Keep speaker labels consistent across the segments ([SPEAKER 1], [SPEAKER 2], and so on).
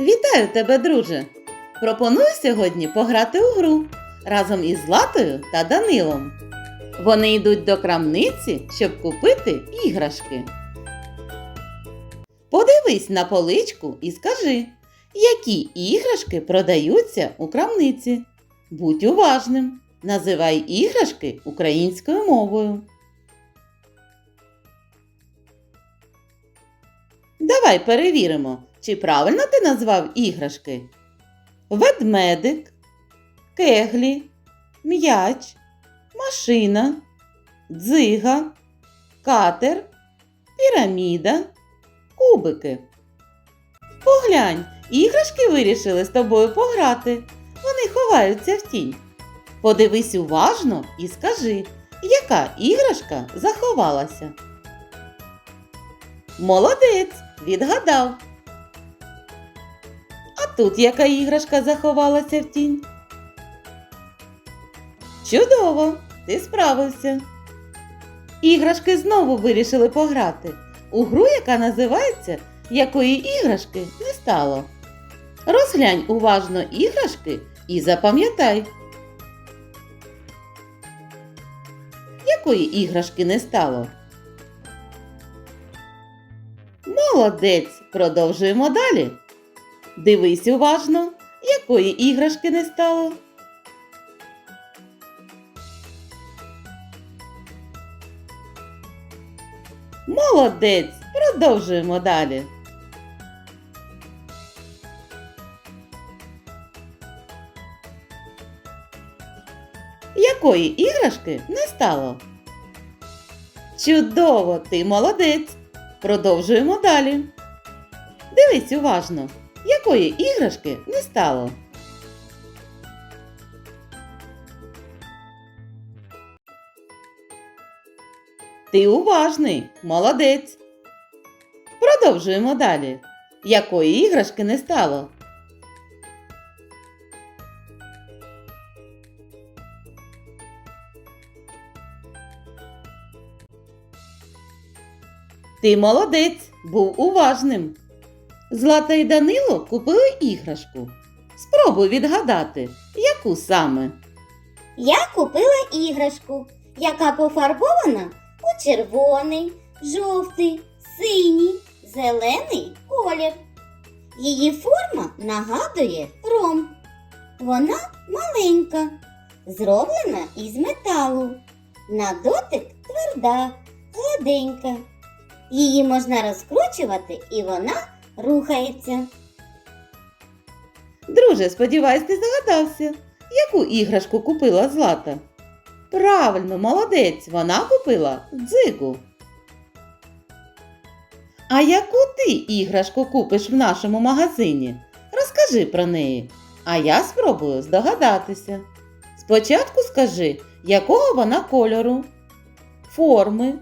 [SPEAKER 1] Вітаю тебе, друже! Пропоную сьогодні пограти у гру разом із Златою та Данилом. Вони йдуть до крамниці, щоб купити іграшки. Подивись на поличку і скажи, які іграшки продаються у крамниці. Будь уважним. Називай іграшки українською мовою. Давай перевіримо, чи правильно ти назвав іграшки. Ведмедик, кеглі, м'яч, машина, дзига, катер, піраміда, кубики. Поглянь, іграшки вирішили з тобою пограти. Вони ховаються в тінь. Подивись уважно і скажи, яка іграшка заховалася. Молодець, відгадав. Тут яка іграшка заховалася в тінь? Чудово, ти справився. Іграшки знову вирішили пограти у гру, яка називається Якої іграшки не стало. Розглянь уважно іграшки і запам'ятай. Якої іграшки не стало? Молодець, продовжуємо далі. Дивись уважно, якої іграшки не стало. Молодець, продовжуємо далі. Якої іграшки не стало? Чудово, ти молодець. Продовжуємо далі. Дивись уважно, якої іграшки не стало. Ти уважний, молодець. Продовжуємо далі. Якої іграшки не стало? Ти молодець, був уважним. Злата і Данило купили іграшку. Спробуй відгадати, яку саме.
[SPEAKER 2] Я купила іграшку, яка пофарбована у червоний, жовтий, синій, зелений колір. Її форма нагадує ром. Вона маленька, зроблена із металу. На дотик тверда, гладенька. Її можна розкручувати і вона рухається.
[SPEAKER 1] Друже, сподіваюсь, ти здогадався, яку іграшку купила Злата. Правильно, молодець, вона купила дзигу. А яку ти іграшку купиш в нашому магазині? Розкажи про неї, а я спробую здогадатися. Спочатку скажи, якого вона кольору, форми,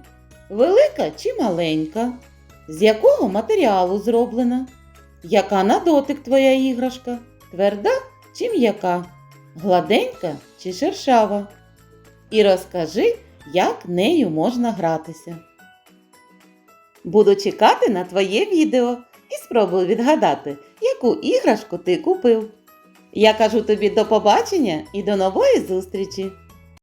[SPEAKER 1] велика чи маленька, з якого матеріалу зроблена, яка на дотик твоя іграшка, тверда чи м'яка, гладенька чи шершава. І розкажи, як нею можна гратися. Буду чекати на твоє відео і спробую відгадати, яку іграшку ти купив. Я кажу тобі до побачення і до нової зустрічі!